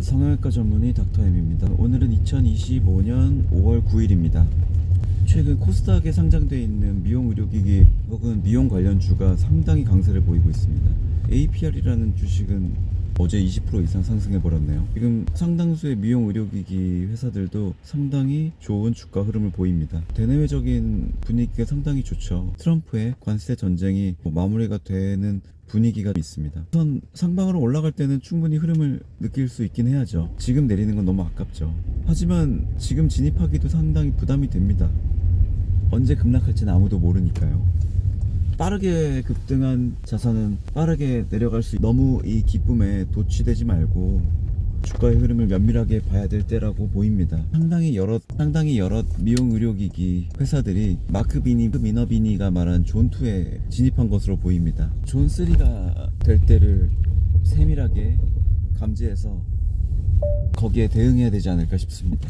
성형외과 전문의 닥터엠입니다. 오늘은 2025년 5월 9일입니다. 최근 코스닥에 상장되어 있는 미용 의료기기 혹은 미용 관련 주가 상당히 강세를 보이고 있습니다. APR이라는 주식은 어제 20% 이상 상승해 버렸네요. 지금 상당수의 미용 의료기기 회사들도 상당히 좋은 주가 흐름을 보입니다. 대내외적인 분위기가 상당히 좋죠. 트럼프의 관세 전쟁이 뭐 마무리가 되는 분위기가 있습니다. 우선 상방으로 올라갈 때는 충분히 흐름을 느낄 수 있긴 해야죠. 지금 내리는 건 너무 아깝죠. 하지만 지금 진입하기도 상당히 부담이 됩니다. 언제 급락할지는 아무도 모르니까요. 빠르게 급등한 자산은 빠르게 내려갈 수 있- 너무 이 기쁨에 도취되지 말고 주가의 흐름을 면밀하게 봐야 될 때라고 보입니다. 상당히 여러 상당히 여러 미용 의료기기 회사들이 마크 비니, 미너 비니가 말한 존 2에 진입한 것으로 보입니다. 존 3가 될 때를 세밀하게 감지해서 거기에 대응해야 되지 않을까 싶습니다.